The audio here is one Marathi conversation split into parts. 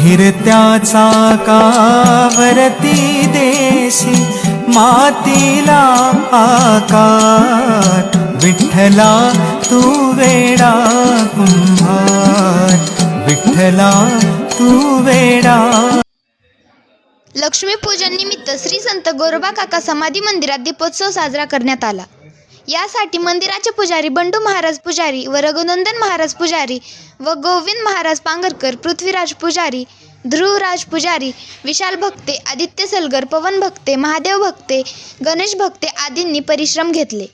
फिरत्या चाकावरती देशी मातीला आकार विठ्ठला तू वेडा कुंभार विठ्ठला तू वेडा लक्ष्मीपूजन निमित्त श्री संत गोरोबा काका समाधी मंदिरात दीपोत्सव साजरा करण्यात आला. यासाठी मंदिराचे पुजारी बंडू महाराज पुजारी व रघुनंदन महाराज पुजारी व गोविंद महाराज पांगरकर पृथ्वीराज पुजारी ध्रुवराज पुजारी विशाल भक्ते आदित्य सलगर पवन भक्ते महादेव भक्ते गणेश भक्ते आदींनी परिश्रम घेतले.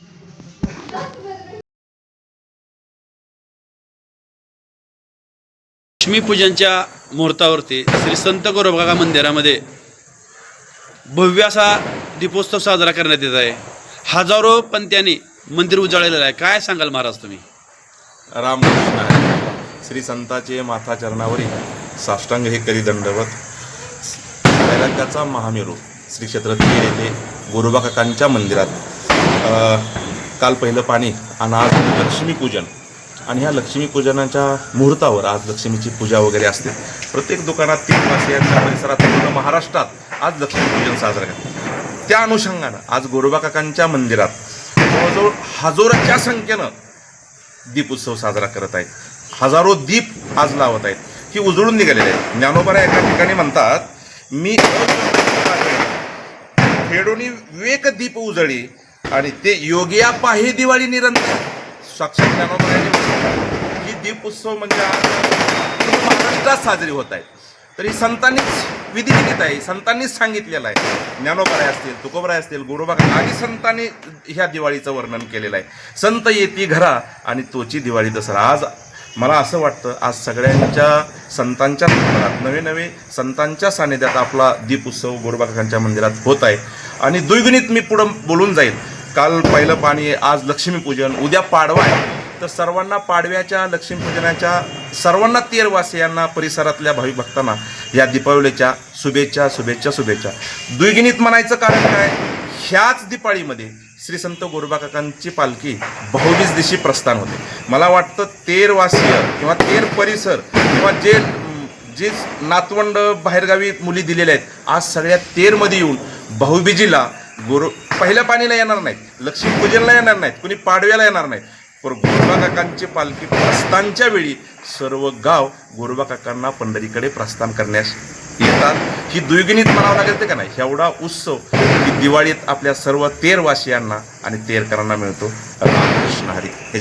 लक्ष्मीपूजनच्या मुहूर्तावरती श्री संत गोरोबागा मंदिरामध्ये भव्य असा दीपोत्सव साजरा करण्यात येत आहे. हजारो पंत्यांनी मंदिर उजाळलेलं आहे. काय सांगाल महाराज तुम्ही? रामकृष्ण श्री संताचे माथा चरणावरील साष्टांग हे करी दंडवत वैराग्याचा महामेरू श्री क्षेत्र येथे गोरोबा काकांच्या मंदिरात अ, काल पहिलं पाणी आणि आज लक्ष्मीपूजन आणि ह्या लक्ष्मीपूजनाच्या मुहूर्तावर आज लक्ष्मीची पूजा वगैरे असते. प्रत्येक दुकानात तीन वासियांच्या परिसरात पूर्ण महाराष्ट्रात आज लक्ष्मीपूजन साजरं करतात. त्या अनुषंगानं आज गोरोबा काकांच्या मंदिरात जवळजवळ हजारोच्या संख्येनं दीपोत्सव साजरा करत आहेत. हजारो दीप आज लावत आहेत. ही उजळून निघालेले आहेत. ज्ञानोबरा एका ठिकाणी म्हणतात मी खेडोनी वेक दीप उजळी आणि ते योगिया पाही दिवाळी निरंतर. साक्षात ज्ञानोबरा ही दीपोत्सव दीप उत्सव म्हणजे महाराष्ट्रात साजरी होत आहेत. तरी संतांनीच विधी लिखित आहे संतांनीच सांगितलेलं आहे. ज्ञानोबराय असतील तुकोबराय असतील गुरुबा आणि संतांनी ह्या दिवाळीचं वर्णन केलेलं आहे. संत येती घरा आणि तोची दिवाळी दसरा. आज मला असं वाटतं आज सगळ्यांच्या संतांच्या मंदिरात नवे नवे संतांच्या सानिध्यात आपला दीप उत्सव गोरबाकाकांच्या मंदिरात होत आहे. आणि द्विगुणित मी पुढं बोलून जाईल. काल पहिलं पाणी आज लक्ष्मीपूजन उद्या पाडवा आहे. तर सर्वांना पाडव्याच्या लक्ष्मीपूजनाच्या सर्वांना तेरवासियांना परिसरातल्या भाविक भक्तांना या दीपावलीच्या शुभेच्छा शुभेच्छा शुभेच्छा. द्विगिणीत म्हणायचं कारण काय? ह्याच दिपाळीमध्ये श्री संत गोरोबाकाकांची पालखी भाऊबीज दिवशी प्रस्थान होते. मला वाटतं तेरवासीय किंवा तेर परिसर किंवा जे जे नातवंड बाहेरगावी मुली दिलेल्या आहेत आज सगळ्या तेरमध्ये येऊन भाऊबीजीला गुरु पहिल्या पाणीला येणार नाहीत. लक्ष्मीपूजनला येणार नाहीत. कुणी पाडव्याला येणार नाहीत. पण गोरबा काकांची पालखी प्रस्थानच्या वेळी सर्व गाव गोरबाकाकांना पंढरीकडे प्रस्थान करण्यास येतात. ही द्विगुणित म्हणावं लागेल ते का नाही? एवढा उत्सव ही दिवाळीत आपल्या सर्व तेरवासियांना आणि तेरकरांना मिळतो. रामकृष्ण हरी.